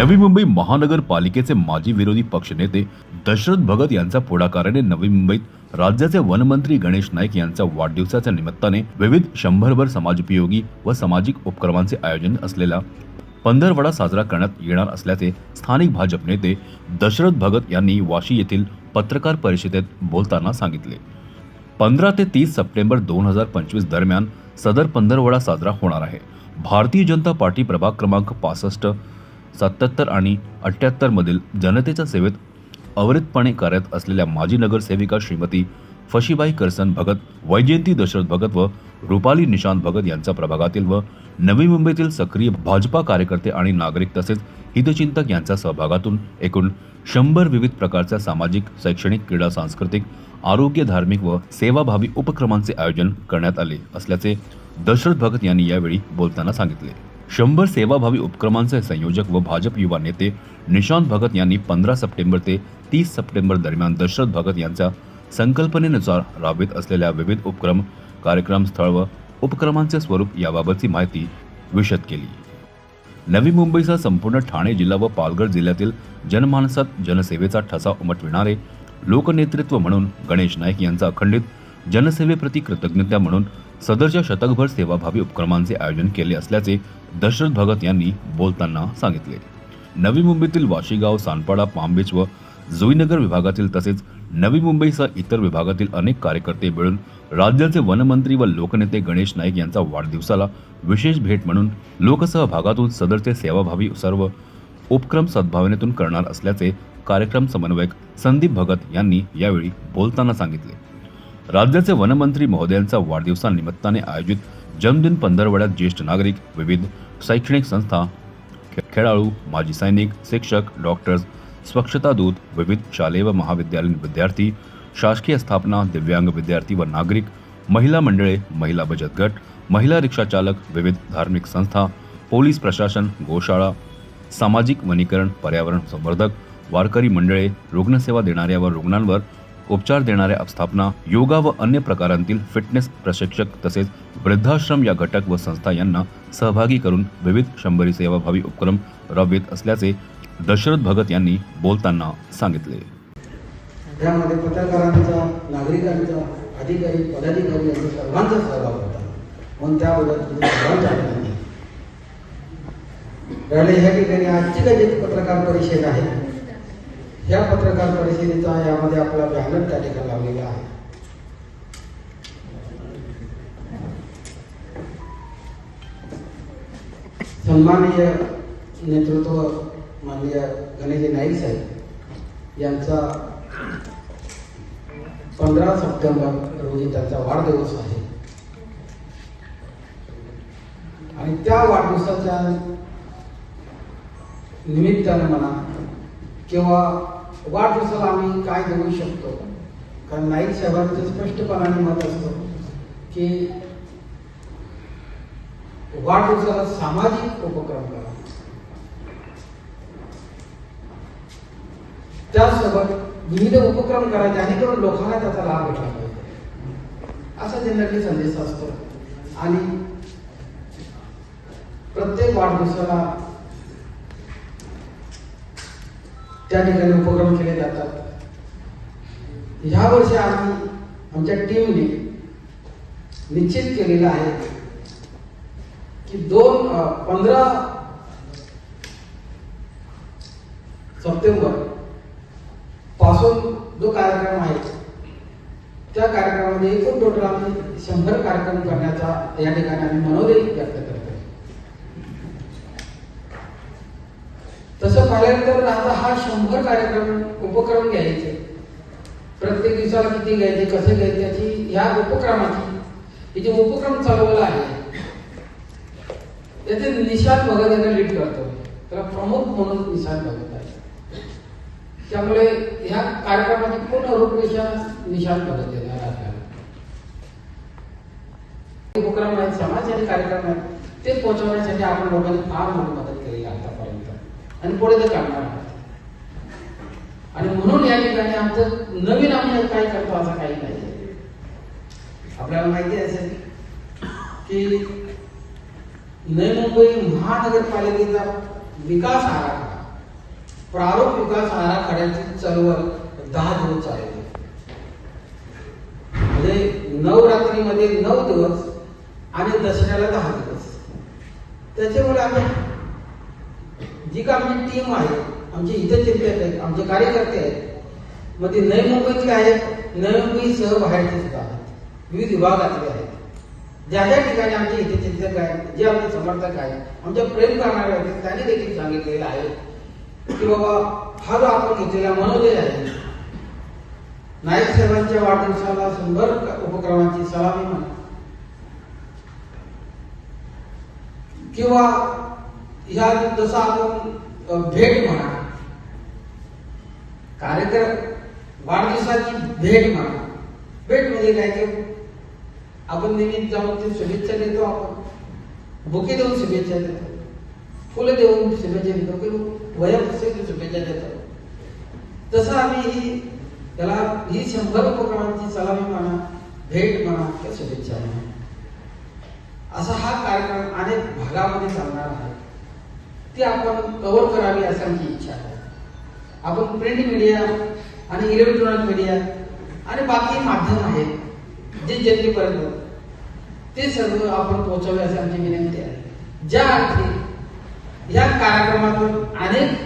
नवी मुंबई महानगरपालिकेचे माजी विरोधी पक्षनेते दशरथ भगत यांचा पुढाकाराने नवी मुंबईत राज्याचे वनमंत्री गणेश नाईक यांच्या वाढदिवसाच्या निमित्ताने विविध शंभरभर समाजोपयोगी व सामाजिक उपक्रमांचे आयोजन असलेला पंधरवडा साजरा करण्यात येणार असल्याचे स्थानिक भाजप नेते दशरथ भगत यांनी वाशी येथील पत्रकार परिषदेत बोलताना सांगितले. पंधरा ते तीस सप्टेंबर दोन हजार पंचवीस दरम्यान सदर पंधरवडा साजरा होणार आहे. भारतीय जनता पार्टी प्रभाग क्रमांक पासष्ट सत्याहत्तर आणि अठ्ठ्याहत्तरमधील जनतेच्या सेवेत अवरितपणे कार्यरत असलेल्या माजी नगरसेविका श्रीमती फशीबाई करसन भगत वैजयंती दशरथ भगत व रुपाली निशांत भगत यांच्या प्रभागातील व नवी मुंबईतील सक्रिय भाजपा कार्यकर्ते आणि नागरिक तसेच हितचिंतक यांच्या सहभागातून एकूण शंभर विविध प्रकारच्या सामाजिक शैक्षणिक क्रीडा सांस्कृतिक आरोग्य धार्मिक व सेवाभावी उपक्रमांचे आयोजन करण्यात आले असल्याचे दशरथ भगत यांनी यावेळी बोलताना सांगितले. शंभर सेवाभावी उपक्रमांचे संयोजक व भाजप युवा नेते निशांत भगत यांनी पंधरा सप्टेंबर ते तीस सप्टेंबर दरम्यान दशरथ भगत यांच्या संकल्पनेनुसार राबवित असलेल्या विविध उपक्रम कार्यक्रम स्थळ व उपक्रमांचे स्वरूप याबाबतची माहिती विशद केली. नवी मुंबईसह संपूर्ण ठाणे जिल्हा व पालघर जिल्ह्यातील जनमानसात जनसेवेचा ठसा उमटविणारे लोकनेतृत्व म्हणून गणेश नाईक यांचा अखंडित जनसेवेप्रती कृतज्ञता म्हणून सदरच्या शतकभर सेवाभावी उपक्रमांचे आयोजन केले असल्याचे दशरथ भगत यांनी बोलताना सांगितले. नवी मुंबईतील वाशीगाव सानपाडा पामबीच व जुईनगर विभागातील तसेच नवी मुंबईसह इतर विभागातील अनेक कार्यकर्ते मिळून राज्याचे वनमंत्री व लोकनेते गणेश नाईक यांचा वाढदिवसाला विशेष भेट म्हणून लोकसहभागातून सदरचे सेवाभावी सर्व उपक्रम सद्भावनेतून करणार असल्याचे कार्यक्रम समन्वयक संदीप भगत यांनी यावेळी बोलताना सांगितले. राज्याचे वनमंत्री महोदयांचा वाढदिवसानिमित्ताने आयोजित जन्मदिन पंधरवड्यात ज्येष्ठ नागरिक, विविध शैक्षणिक संस्था खेळाडू माजी सैनिक, शिक्षक, डॉक्टर्स, स्वच्छता दूत, विविध शालेय व महाविद्यालयीन विद्यार्थी, शासकीय स्थापना, दिव्यांग विद्यार्थी व नागरिक, महिला मंडळे, महिला बचत गट, महिला रिक्षा चालक, विविध धार्मिक संस्था, पोलीस प्रशासन, गोशाळा, सामाजिक वनीकरण, पर्यावरण संवर्धक, वारकरी मंडळे, रुग्णसेवा देणाऱ्या व रुग्णांवर उपचार देणाऱ्या स्थापना योगा व अन्य प्रकारांतील फिटनेस प्रशिक्षक तसेच वृद्धाश्रम या घटक व संस्था यांना सहभागी करून विविध शंभरी सेवाभावी उपक्रम राबवित असल्याचे दशरथ भगत यांनी बोलताना सांगितले. त्यामध्ये पत्रकारांचा नागरिकांचा अधिकारी पदाधिकारी यांचा सर्वांचा सहभाग होता. म्हणून त्याबद्दल राहिले ह्या ठिकाणी आजची काही पत्रकार परिषद आहे. या पत्रकार परिषदेचा यामध्ये आपला बॅनर त्या ठिकाणी लावलेला आहे. सन्माननीय नेतृत्व माननीय गणेशजी नाईक साहेब यांचा पंधरा सप्टेंबर रोजी त्यांचा वाढदिवस आहे. आणि त्या वाढदिवसाच्या निमित्ताने म्हणा किंवा वाढदिवसाला आम्ही काय देऊ शकतो? कारण नाईक साहेबांचं स्पष्टपणाने मत असतं की वाढदिवसाला सामाजिक उपक्रम करा. त्यासोबत विविध उपक्रम करा जेणेकरून लोकांना त्याचा लाभ भेटला पाहिजे असा जनरली संदेश असतो. आणि प्रत्येक वाढदिवसाला त्या ठिकाणी उपक्रम केले जातात. ह्या वर्षी आम्ही आमच्या टीमने निश्चित केलेलं आहे की दोन पंधरा सप्टेंबरपासून जो कार्यक्रम आहे त्या कार्यक्रमामध्ये एकूण टोटल आम्ही शंभर कार्यक्रम करण्याचा या ठिकाणी आम्ही मनोदय व्यक्त करतो. तसं आता हा शंभर कार्यक्रम उपक्रम घ्यायचे. प्रत्येक दिवसाला किती घ्यायचे कसे घ्यायचे याची ह्या उपक्रमाची हे जे उपक्रम चालवला आहे त्याचे निशांत भगत यांना लीड करतो. त्याला प्रमुख म्हणून निशांत भगत आहे. त्यामुळे ह्या कार्यक्रमाची पूर्ण रूपरेषा निशांत भगत देणार आहे. आपल्याला उपक्रम आहेत आणि कार्यक्रम आहेत ते पोहोचवण्यासाठी आपण लोकांनी फार मोठी मदत केली आहे आतापर्यंत आणि पुढे ते काढणार आणि म्हणून या ठिकाणी आमचं नवीन आम्ही काय करतो असं काही नाही. आपल्याला माहिती असेल की नवी मुंबई महानगरपालिकेचा विकास आराखडा प्रारूप विकास आराखड्याची चळवळ दहा दिवस चालली म्हणजे नवरात्रीमध्ये नऊ दिवस आणि दसऱ्याला दहा दिवस. त्याच्यामुळे आम्ही जी का आमची टीम आहे आमचे हितचिंतक आहेत आमचे कार्यकर्ते आहेत मग ते नवी मुंबईतले आहेत नवी मुंबईसह बाहेरचे सुद्धा आहेत विविध विभागातले आहेत. ज्या ज्या ठिकाणी आमचे हितचिंतक आहेत जे आमचे समर्थक आहेत आमच्या प्रेम करणारे आहेत त्यांनी देखील सांगितलेलं आहे की बाबा हा जो आपण घेतलेला मनोदय आहे नाईक साहेबांच्या वाढदिवसाला शंभर उपक्रमांची सलामी म्हणा किंवा आपण भेट म्हणा कार्यक्रम वाढदिवसाची भेट म्हणा भेट म्हणजे काय की आपण जाऊन ते शुभेच्छा देतो आपण. बुके देऊन शुभेच्छा देतो. फुलं देऊन शुभेच्छा देतो. किंवा शुभेच्छा देतो. तसं आम्ही ही त्याला ही शंभर उपक्रमांची सलामी म्हणा, भेट म्हणा शुभेच्छा म्हणा असा हा कार्यक्रम अनेक भागामध्ये चालणार आहे. ती आपण कव्हर करावी अशी आमची इच्छा आहे. आपण प्रिंट मीडिया आणि इलेक्ट्रॉनिक मीडिया आणि बाकी माध्यम आहेत जे जनतेपर्यंत ते सर्व आपण पोहोचवे असं आमची विनंती आहे. ज्या अर्थी या कार्यक्रमातून अनेक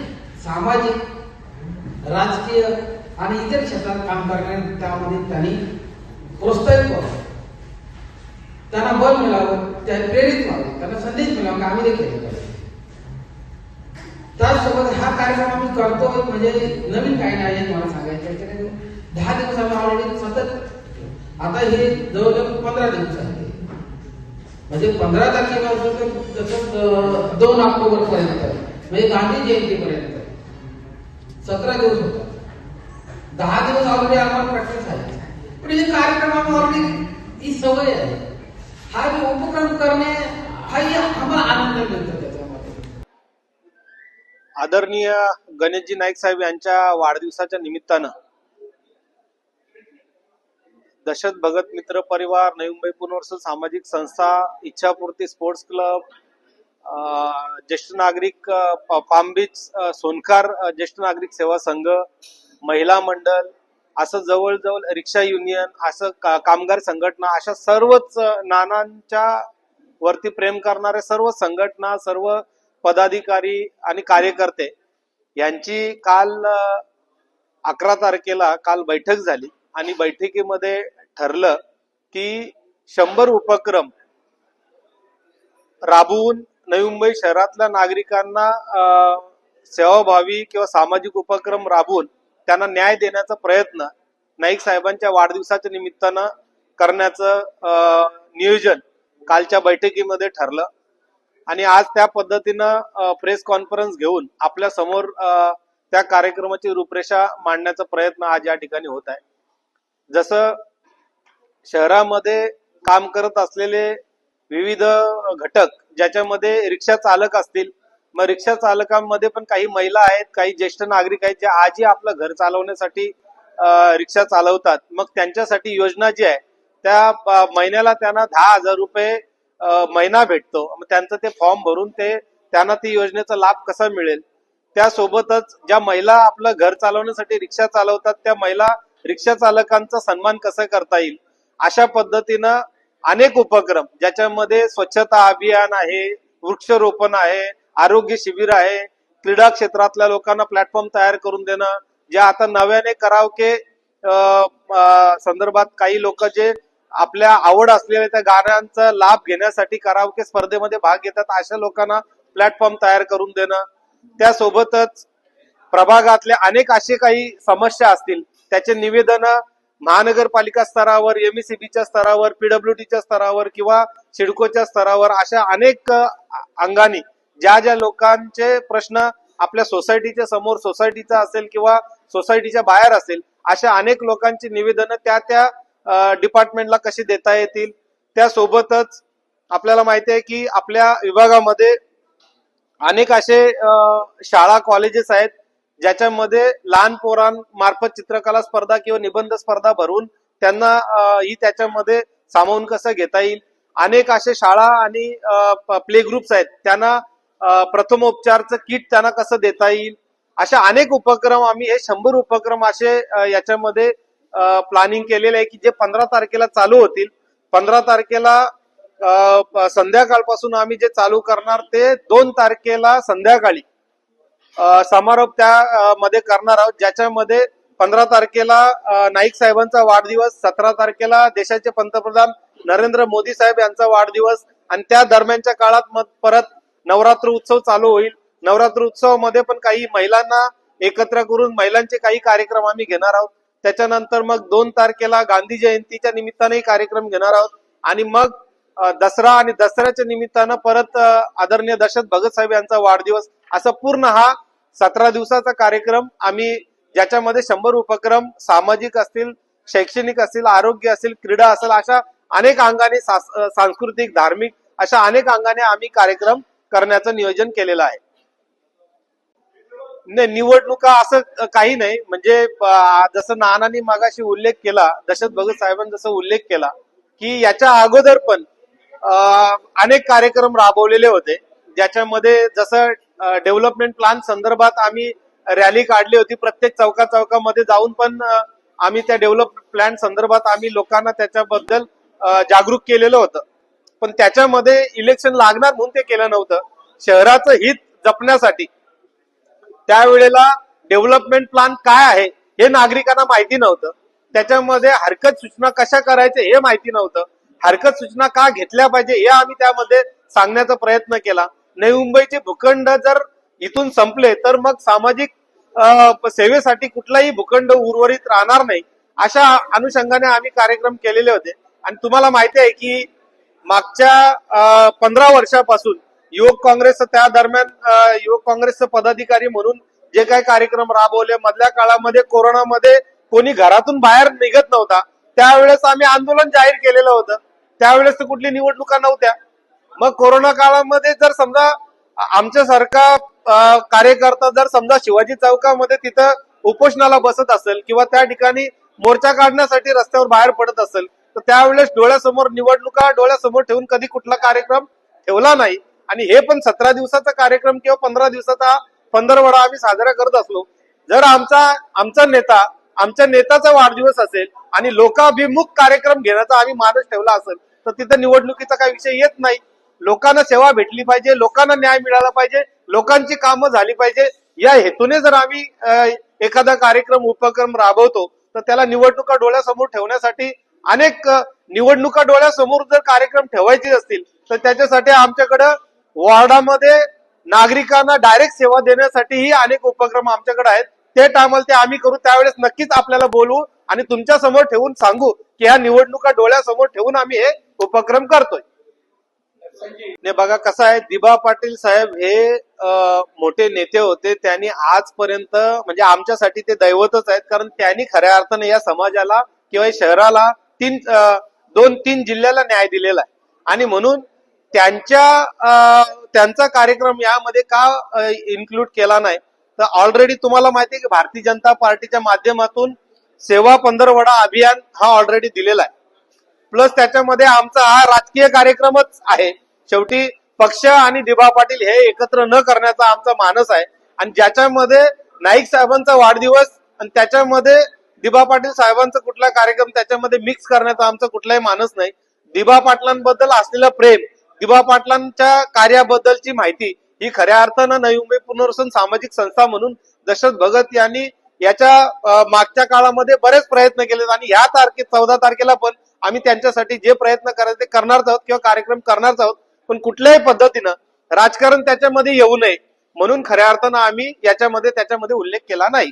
सामाजिक राजकीय आणि इतर क्षेत्रात काम करणारे त्यामध्ये त्यांनी प्रोत्साहित व्हावं. त्यांना बल मिळावं त्या प्रेरित व्हावं त्यांना संदेश मिळावा की आम्ही देखील त्यासोबत हा कार्यक्रम आम्ही करतो म्हणजे नवीन काही नाही आहे मला सांगायचं दहा दिवस आम्ही ऑलरेडी सतत आता हे जवळजवळ पंधरा दिवस आहे. म्हणजे पंधरा तारखेपासून तर दोन ऑक्टोबर पर्यंत म्हणजे गांधी जयंतीपर्यंत. सतरा दिवस होतात. दहा दिवस ऑलरेडी आम्हाला प्रॅक्टिस आहे. पण हे कार्यक्रम आम्ही ऑलरेडी ही सवय आहे. हा जो उपक्रम करणे हाही आम्हाला आनंद मिळतो. आदरणीय गणेशजी नाईक साहेब यांच्या वाढदिवसाच्या निमित्तानं दशरथ भगत मित्र परिवार नवी मुंबई पुनर्वसन सामाजिक संस्था इच्छापूर्ती स्पोर्ट्स क्लब ज्येष्ठ नागरिक पामबीच सोनकार ज्येष्ठ नागरिक सेवा संघ महिला मंडळ असं जवळजवळ रिक्षा युनियन असं का- कामगार संघटना अशा सर्वच नानांच्या वरती प्रेम करणाऱ्या सर्व संघटना सर्व पदाधिकारी आणि कार्यकर्ते यांची काल अकरा तारखेला काल बैठक झाली आणि बैठकीमध्ये ठरलं की शंभर उपक्रम राबवून नवी मुंबई शहरातल्या नागरिकांना अं, सेवाभावी किंवा सामाजिक उपक्रम राबवून त्यांना न्याय देण्याचा प्रयत्न नाईक साहेबांच्या वाढदिवसाच्या निमित्तानं करण्याचं अं, नियोजन कालच्या बैठकीमध्ये ठरलं. आणि आज त्या पद्धतीनं प्रेस कॉन्फरन्स घेऊन आपल्यासमोर त्या कार्यक्रमाची रूपरेषा मांडण्याचा प्रयत्न आज या ठिकाणी होत आहे. जसं शहरामध्ये काम करत असलेले विविध घटक ज्याच्यामध्ये रिक्षा चालक असतील मग रिक्षा चालकांमध्ये पण काही महिला आहेत काही ज्येष्ठ नागरिक आहेत जे आजही आपलं घर चालवण्यासाठी रिक्षा चालवतात. मग त्यांच्यासाठी योजना जी आहे त्या महिन्याला त्यांना दहा हजार रुपये महिना भेटतो. मग त्यांचं ते फॉर्म भरून ते त्यांना ती योजनेचा लाभ कसा मिळेल? त्यासोबतच ज्या महिला आपलं घर चालवण्यासाठी रिक्षा चालवतात त्या महिला रिक्षा चालकांचा सन्मान कसा करता येईल? अशा पद्धतीनं अनेक उपक्रम ज्याच्यामध्ये स्वच्छता अभियान आहे वृक्षरोपण आहे आरोग्य शिबिर आहे क्रीडा क्षेत्रातल्या लोकांना प्लॅटफॉर्म तयार करून देणं जे आता नव्याने करावके संदर्भात काही लोक जे आपल्या आवड असलेल्या त्या गाण्यांचा लाभ घेण्यासाठी करावके स्पर्धेमध्ये भाग घेतात. अशा लोकांना प्लॅटफॉर्म तयार करून देणं. त्यासोबतच प्रभागातल्या अनेक असे काही समस्या असतील त्याचे निवेदन महानगरपालिका स्तरावर एमईसीबीच्या स्तरावर पीडब्ल्यूडीच्या स्तरावर किंवा सिडकोच्या स्तरावर अशा अनेक अंगानी ज्या ज्या लोकांचे प्रश्न आपल्या सोसायटीच्या समोर सोसायटीचा असेल किंवा सोसायटीच्या बाहेर असेल अशा अनेक लोकांची निवेदनं त्या त्या डिपार्टमेंटला कसे देता येतील? त्यासोबतच आपल्याला माहिती आहे की आपल्या विभागामध्ये अनेक असे शाळा कॉलेजेस आहेत ज्याच्यामध्ये लहान पोरांमार्फत चित्रकला स्पर्धा किंवा निबंध स्पर्धा भरून त्यांना ही त्याच्यामध्ये सामावून कसं घेता येईल? अनेक असे शाळा आणि प्ले ग्रुप्स आहेत. त्यांना प्रथमोपचारचं किट त्यांना कसं देता येईल? अशा अनेक उपक्रम आम्ही हे शंभर उपक्रम असे याच्यामध्ये प्लॅनिंग केलेले आहे की जे पंधरा तारखेला चालू होतील पंधरा तारखेला संध्याकाळपासून आम्ही जे चालू करणार ते दोन तारखेला संध्याकाळी समारोप त्या मध्ये करणार आहोत ज्याच्यामध्ये पंधरा तारखेला नाईक साहेबांचा वाढदिवस सतरा तारखेला देशाचे पंतप्रधान नरेंद्र मोदी साहेब यांचा वाढदिवस आणि त्या दरम्यानच्या काळात मग परत नवरात्र उत्सव चालू होईल. नवरात्र उत्सवामध्ये पण काही महिलांना एकत्र करून महिलांचे काही कार्यक्रम आम्ही घेणार आहोत. त्याच्यानंतर मग दोन तारखेला गांधी जयंतीच्या निमित्तानेही कार्यक्रम घेणार आहोत. आणि मग दसरा आणि दसऱ्याच्या निमित्तानं परत आदरणीय दशरथ भगत साहेब यांचा वाढदिवस. असा पूर्ण हा सतरा दिवसाचा कार्यक्रम. आम्ही ज्याच्यामध्ये शंभर उपक्रम सामाजिक असतील शैक्षणिक असतील आरोग्य असेल क्रीडा असेल अशा अनेक अंगाने सांस्कृतिक धार्मिक अशा अनेक अंगाने आम्ही कार्यक्रम करण्याचं नियोजन केलेलं आहे. नाही निवडणुका असं काही नाही. म्हणजे जसं नानांनी मागाशी उल्लेख केला दशरथ भगत साहेबांनी जसं उल्लेख केला की याच्या अगोदर पण अनेक कार्यक्रम राबवलेले होते. ज्याच्यामध्ये जसं डेव्हलपमेंट प्लान संदर्भात आम्ही रॅली काढली होती. प्रत्येक चौका चौकामध्ये जाऊन पण आम्ही त्या डेव्हलप प्लॅन संदर्भात आम्ही लोकांना त्याच्याबद्दल जागरूक केलेलं होतं. पण त्याच्यामध्ये इलेक्शन लागणार म्हणून ते केलं नव्हतं. शहराचं हित जपण्यासाठी त्यावेळेला डेव्हलपमेंट प्लान काय आहे हे नागरिकांना माहिती नव्हतं. त्याच्यामध्ये हरकत सूचना कशा करायच्या हे माहिती नव्हतं. हरकत सूचना का घेतल्या पाहिजे हे आम्ही त्यामध्ये सांगण्याचा प्रयत्न केला. नवी मुंबईचे भूखंड जर इथून संपले तर मग सामाजिक सेवेसाठी कुठलाही भूखंड उर्वरित राहणार नाही. अशा अनुषंगाने आम्ही कार्यक्रम केलेले होते. आणि तुम्हाला माहिती आहे की मागच्या पंधरा वर्षापासून युवक काँग्रेस त्या दरम्यान युवक काँग्रेसचे पदाधिकारी म्हणून जे काही कार्यक्रम राबवले मधल्या काळामध्ये कोरोनामध्ये कोणी घरातून बाहेर निघत नव्हता. त्यावेळेस आम्ही आंदोलन जाहीर केलेलं होतं. त्यावेळेस कुठली निवडणुका नव्हत्या. मग कोरोना काळामध्ये जर समजा आमच्यासारखा कार्यकर्ता जर समजा शिवाजी चौकामध्ये तिथं उपोषणाला बसत असेल किंवा त्या ठिकाणी मोर्चा काढण्यासाठी रस्त्यावर बाहेर पडत असेल तर त्यावेळेस डोळ्यासमोर निवडणुका डोळ्यासमोर ठेवून कधी कुठला कार्यक्रम ठेवला नाही. आणि हे पण सतरा दिवसाचा कार्यक्रम किंवा पंधरा दिवसाचा पंधरवडा आम्ही साजरा करत असलो जर आमचा आमचा नेता आमच्या नेताचा वाढदिवस असेल आणि लोकाभिमुख कार्यक्रम घेण्याचा आम्ही मानस ठेवला असेल तर तिथं निवडणुकीचा काही विषय येत नाही. लोकांना सेवा भेटली पाहिजे लोकांना न्याय मिळाला पाहिजे लोकांची कामं झाली पाहिजे. या हेतूने जर आम्ही एखादा कार्यक्रम उपक्रम राबवतो तर त्याला निवडणुका डोळ्यासमोर ठेवण्यासाठी अनेक निवडणुका डोळ्यासमोर जर कार्यक्रम ठेवायचे असतील तर त्याच्यासाठी आमच्याकडं वॉर्डामध्ये नागरिकांना डायरेक्ट सेवा देण्यासाठीही अनेक उपक्रम आमच्याकडे आहेत. ते टायमाला ते आम्ही करू. त्यावेळेस नक्कीच आपल्याला बोलवू आणि तुमच्यासमोर ठेवून सांगू की ह्या निवडणुका डोळ्यासमोर ठेवून आम्ही हे उपक्रम करतोय. ने बघा कसं आहे दिबा पाटील साहेब हे मोठे नेते होते. त्यांनी आजपर्यंत म्हणजे आमच्यासाठी ते दैवतच आहेत. कारण त्यांनी खऱ्या अर्थाने या समाजाला किंवा शहराला तीन दोन तीन जिल्ह्याला न्याय दिलेला आहे. आणि म्हणून त्यांच्या त्यांचा कार्यक्रम यामध्ये का इन्क्लूड केला नाही? तर ऑलरेडी तुम्हाला माहिती आहे की भारतीय जनता पार्टीच्या माध्यमातून सेवा पंधरवडा अभियान हा ऑलरेडी दिलेला आहे. प्लस त्याच्यामध्ये आमचा हा राजकीय कार्यक्रमच आहे. शेवटी पक्ष आणि दिबा पाटील हे एकत्र न करण्याचा आमचा मानस आहे. आणि ज्याच्यामध्ये नाईक साहेबांचा वाढदिवस आणि त्याच्यामध्ये दिबा पाटील साहेबांचा कुठला कार्यक्रम त्याच्यामध्ये मिक्स करण्याचा आमचा कुठलाही मानस नाही. दिबा पाटलांबद्दल असलेलं प्रेम दिबा पाटलांच्या कार्याबद्दलची माहिती ही खऱ्या अर्थानं नवी मुंबई पुनर्वसन सामाजिक संस्था म्हणून दशरथ भगत यांनी याच्या मागच्या काळामध्ये बरेच प्रयत्न केले आणि ह्या तारखे चौदा तारखेला पण आम्ही त्यांच्यासाठी जे प्रयत्न करायचे ते करणारच आहोत किंवा कार्यक्रम करणारच आहोत पण कुठल्याही पद्धतीनं राजकारण त्याच्यामध्ये येऊ नये म्हणून खऱ्या अर्थानं आम्ही याच्यामध्ये त्याच्यामध्ये उल्लेख केला नाही.